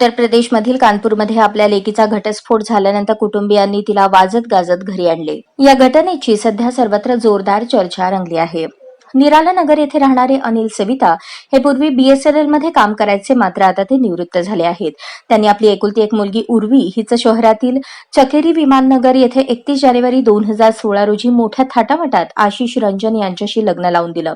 उत्तर प्रदेशमधील कानपूरमध्ये आपल्या लेकीचा घटस्फोट झाल्यानंतर कुटुंबियांनी तिला वाजत गाजत घरी आणले. या घटनेची सध्या सर्वत्र जोरदार चर्चा रंगली आहे. निराला नगर येथे राहणारे अनिल सविता हे पूर्वी बीएसएनएलमध्ये काम करायचे मात्र आता ते निवृत्त झाले आहेत. त्यांनी आपली एकुलती एक मुलगी उर्वी हिचं शहरातील चकेरी विमाननगर येथे एकतीस जानेवारी दोन हजार सोळा रोजी मोठ्या थाटामाटात आशिष रंजन यांच्याशी लग्न लावून दिलं.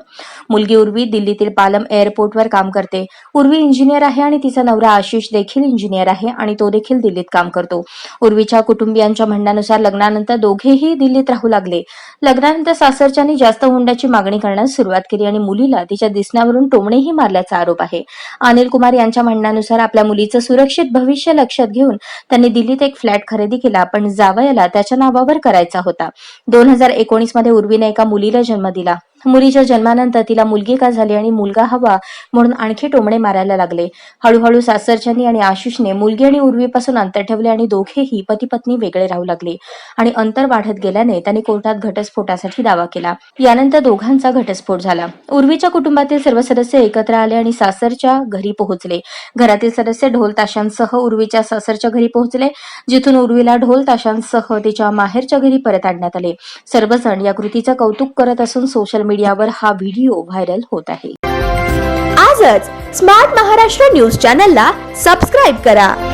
मुलगी उर्वी दिल्लीतील पालम एअरपोर्टवर काम करते. उर्वी इंजिनियर आहे आणि तिचा नवरा आशिष देखील इंजिनियर आहे आणि तो देखील दिल्लीत काम करतो. उर्वीच्या कुटुंबियांच्या म्हणण्यानुसार लग्नानंतर दोघेही दिल्लीत राहू लागले. लग्नानंतर सासरच्यांनी जास्त हुंड्याची मागणी करण्यास सुरुवात केली आणि मुलीला तिच्या दिसण्यावरून टोमणेही मारल्याचा आरोप आहे. अनिल कुमार यांच्या म्हणण्यानुसार आपल्या मुलीचं सुरक्षित भविष्य लक्षात घेऊन त्यांनी दिल्लीत एक फ्लॅट खरेदी केला. पण जावयाला त्याच्या नावावर करायचा होता. दोन हजार एकोणीसमध्ये उर्वीने एका मुलीला जन्म दिला. मुलीच्या जन्मानंतर तिला मुलगी का झाली आणि मुलगा हवा म्हणून आणखी टोमणे मारायला लागले. हळूहळू सासरच्यांनी आणि आशिषने मुलगी आणि उर्वीपासून अंतर ठेवले आणि दोघेही पती पत्नी वेगळे राहू लागले. आणि अंतर वाढत गेल्याने त्यांनी कोर्टात घटस्फोटासाठी दावा केला. यानंतर दोघांचा घटस्फोट झाला. उर्वीच्या कुटुंबातील सर्व सदस्य एकत्र आले आणि सासरच्या घरी पोहोचले. घरातील सदस्य ढोल ताशांसह उर्वीच्या सासरच्या घरी पोहोचले जिथून उर्वीला ढोल ताशांसह तिच्या माहेरच्या घरी परत आणण्यात आले. सर्वजण या कृतीचं कौतुक करत असून सोशल मीडिया मीडियावर हा व्हिडिओ व्हायरल होत आहे. आजच स्मार्ट महाराष्ट्र न्यूज चॅनलला सबस्क्राईब करा.